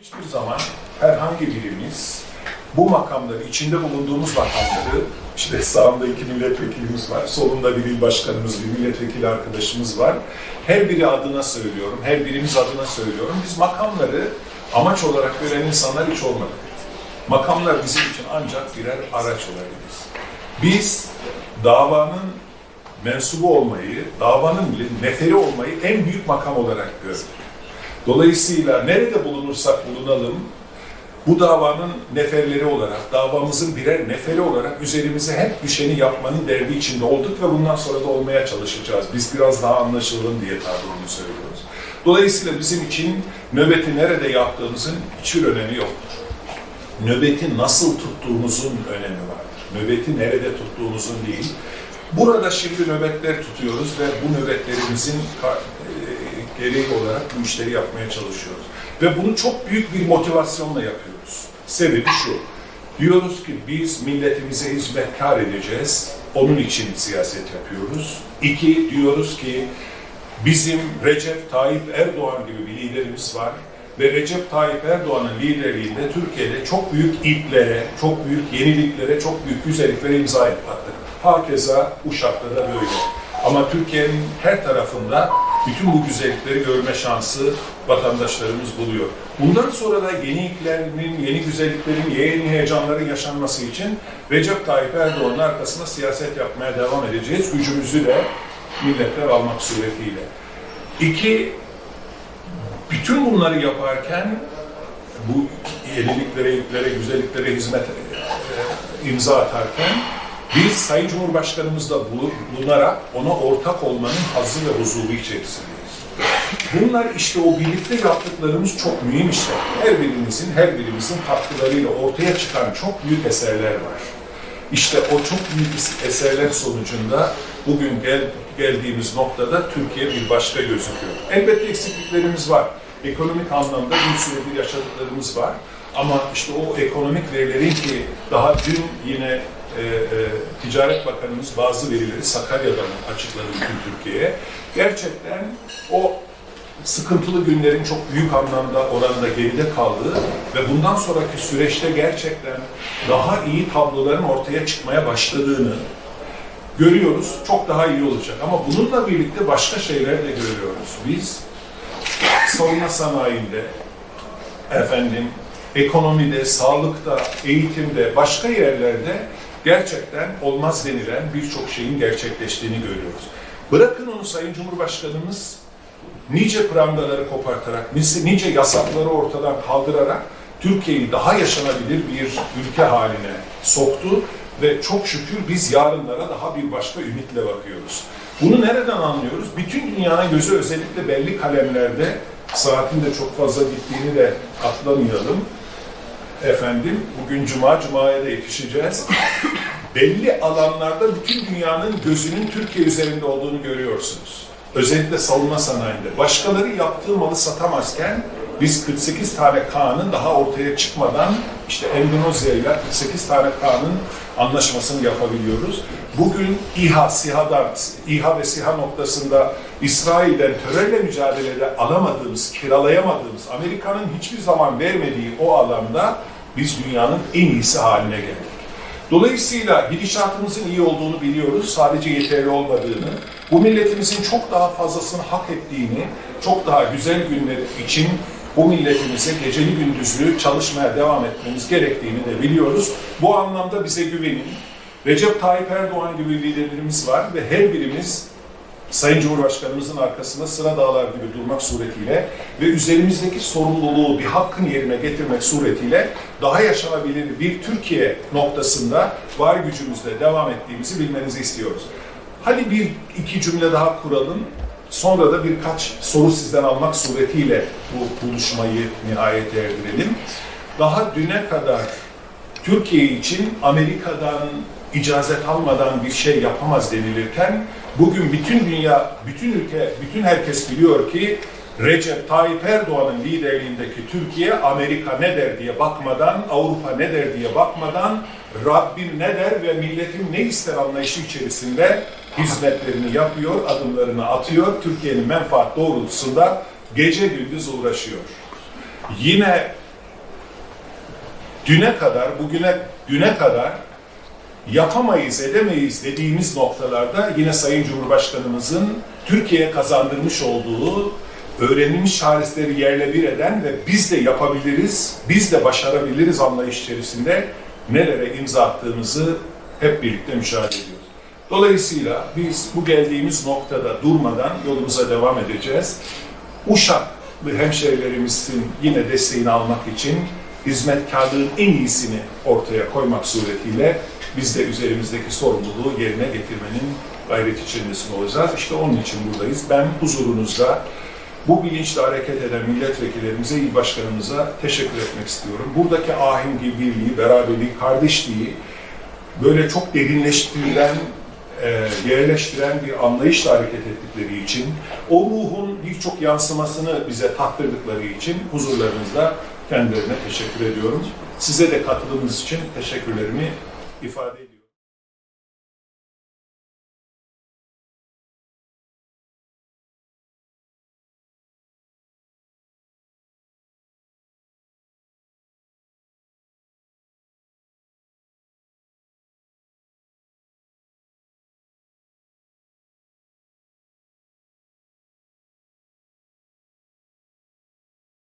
Hiçbir zaman herhangi birimiz bu makamları, içinde bulunduğumuz makamları, işte sağımda iki milletvekilimiz var, solumda bir il başkanımız, bir milletvekili arkadaşımız var. Her biri adına söylüyorum, her birimiz adına söylüyorum. Biz makamları amaç olarak gören insanlar hiç olmadık. Makamlar bizim için ancak birer araç olabilir. Biz davanın mensubu olmayı, davanın neferi olmayı en büyük makam olarak gördük. Dolayısıyla nerede bulunursak bulunalım, bu davanın neferleri olarak, davamızın birer neferi olarak üzerimize hep düşeni yapmanın derdi içinde olduk ve bundan sonra da olmaya çalışacağız. Biz biraz daha anlaşılalım diye tabi bunu söylüyoruz. Dolayısıyla bizim için nöbeti nerede yaptığımızın hiçbir önemi yoktur. Nöbeti nasıl tuttuğumuzun önemi vardır. Nöbeti nerede tuttuğumuzun değil. Burada şimdi nöbetler tutuyoruz ve bu nöbetlerimizin gereği olarak bu işleri yapmaya çalışıyoruz. Ve bunu çok büyük bir motivasyonla yapıyoruz. Sebebi şu, diyoruz ki biz milletimize hizmetkar edeceğiz, onun için siyaset yapıyoruz. İki, diyoruz ki bizim Recep Tayyip Erdoğan gibi bir liderimiz var ve Recep Tayyip Erdoğan'ın liderliğinde Türkiye'de çok büyük iplere, çok büyük yeniliklere, çok büyük güzelliklere imza attık. Hakeza Uşak'ta da böyle. Ama Türkiye'nin her tarafında bütün bu güzellikleri görme şansı vatandaşlarımız buluyor. Bundan sonra da yeni ilklerin, yeni güzelliklerin, yeni heyecanların yaşanması için Recep Tayyip Erdoğan'ın arkasında siyaset yapmaya devam edeceğiz. Gücümüzü de milletler almak suretiyle. İki, bütün bunları yaparken bu yeniliklere, ilklere, güzelliklere hizmet e, imza atarken biz Sayın Cumhurbaşkanımızla bulu- bulunarak ona ortak olmanın hazzı ve huzuru içerisindeyiz. Bunlar işte o birlikte yaptıklarımız çok mühim işler. Her birimizin, her birimizin katkılarıyla ortaya çıkan çok büyük eserler var. İşte o çok büyük es- eserler sonucunda bugün gel, geldiğimiz noktada Türkiye bir başka gözüküyor. Elbette eksikliklerimiz var. Ekonomik anlamda bir süredir yaşadıklarımız var. Ama işte o ekonomik verilerin ki daha dün yine e, e, Ticaret Bakanımız bazı verileri Sakarya'dan açıkladı bütün Türkiye'ye. Gerçekten o sıkıntılı günlerin çok büyük anlamda oranda geride kaldığı ve bundan sonraki süreçte gerçekten daha iyi tabloların ortaya çıkmaya başladığını görüyoruz. Çok daha iyi olacak. Ama bununla birlikte başka şeyler de görüyoruz. Biz savunma sanayinde, efendim, ekonomide, sağlıkta, eğitimde, başka yerlerde gerçekten olmaz denilen birçok şeyin gerçekleştiğini görüyoruz. Bırakın onu Sayın Cumhurbaşkanımız nice prangaları kopartarak, nice, yasakları ortadan kaldırarak Türkiye'yi daha yaşanabilir bir ülke haline soktu ve çok şükür biz yarınlara daha bir başka ümitle bakıyoruz. Bunu nereden anlıyoruz? Bütün dünyanın gözü özellikle belli kalemlerde saatin de çok fazla gittiğini de atlamayalım. Efendim, bugün Cuma, Cuma'ya da yetişeceğiz. belli alanlarda bütün dünyanın gözünün Türkiye üzerinde olduğunu görüyorsunuz. Özellikle savunma sanayinde. Başkaları yaptığı malı satamazken biz 48 tane K'nın daha ortaya çıkmadan işte Endonezya ile 48 tane K'nın anlaşmasını yapabiliyoruz. Bugün İHA, SİHA'dan, İHA ve SİHA noktasında İsrail'den terörle mücadelede alamadığımız, kiralayamadığımız, Amerika'nın hiçbir zaman vermediği o alanda biz dünyanın en iyisi haline geldik. Dolayısıyla gidişatımızın iyi olduğunu biliyoruz, sadece yeterli olmadığını, bu milletimizin çok daha fazlasını hak ettiğini, çok daha güzel günler için bu milletimize geceli gündüzlü çalışmaya devam etmemiz gerektiğini de biliyoruz. Bu anlamda bize güvenin. Recep Tayyip Erdoğan gibi liderlerimiz var ve her birimiz Sayın Cumhurbaşkanımızın arkasında sıra dağlar gibi durmak suretiyle ve üzerimizdeki sorumluluğu bir hakkın yerine getirmek suretiyle daha yaşanabilir bir Türkiye noktasında var gücümüzle devam ettiğimizi bilmenizi istiyoruz. Hadi bir iki cümle daha kuralım. Sonra da birkaç soru sizden almak suretiyle bu buluşmayı nihayete erdirelim. Daha düne kadar Türkiye için Amerika'dan icazet almadan bir şey yapamaz denilirken bugün bütün dünya, bütün ülke, bütün herkes biliyor ki Recep Tayyip Erdoğan'ın liderliğindeki Türkiye Amerika ne der diye bakmadan, Avrupa ne der diye bakmadan Rabbim ne der ve milletim ne ister anlayışı içerisinde hizmetlerini yapıyor, adımlarını atıyor, Türkiye'nin menfaat doğrultusunda gece gündüz uğraşıyor. Yine düne kadar, bugüne, düne kadar yapamayız, edemeyiz dediğimiz noktalarda yine Sayın Cumhurbaşkanımızın Türkiye'ye kazandırmış olduğu öğrenilmiş harisleri yerle bir eden ve biz de yapabiliriz, biz de başarabiliriz anlayış içerisinde nelere imza attığımızı hep birlikte müşahede ediyoruz. Dolayısıyla biz bu geldiğimiz noktada durmadan yolumuza devam edeceğiz. Uşaklı hemşehrilerimizin yine desteğini almak için hizmetkarlığın en iyisini ortaya koymak suretiyle biz de üzerimizdeki sorumluluğu yerine getirmenin gayret içerisinde olacağız. İşte onun için buradayız. Ben huzurunuzda bu bilinçle hareket eden milletvekillerimize, il başkanımıza teşekkür etmek istiyorum. Buradaki ahengi, birliği, beraberliği, kardeşliği böyle çok derinleştirilen, e, yerleştiren bir anlayışla hareket ettikleri için, o ruhun birçok yansımasını bize tattırdıkları için huzurlarınızda kendilerine teşekkür ediyorum. Size de katılımınız için teşekkürlerimi ifade ediyor.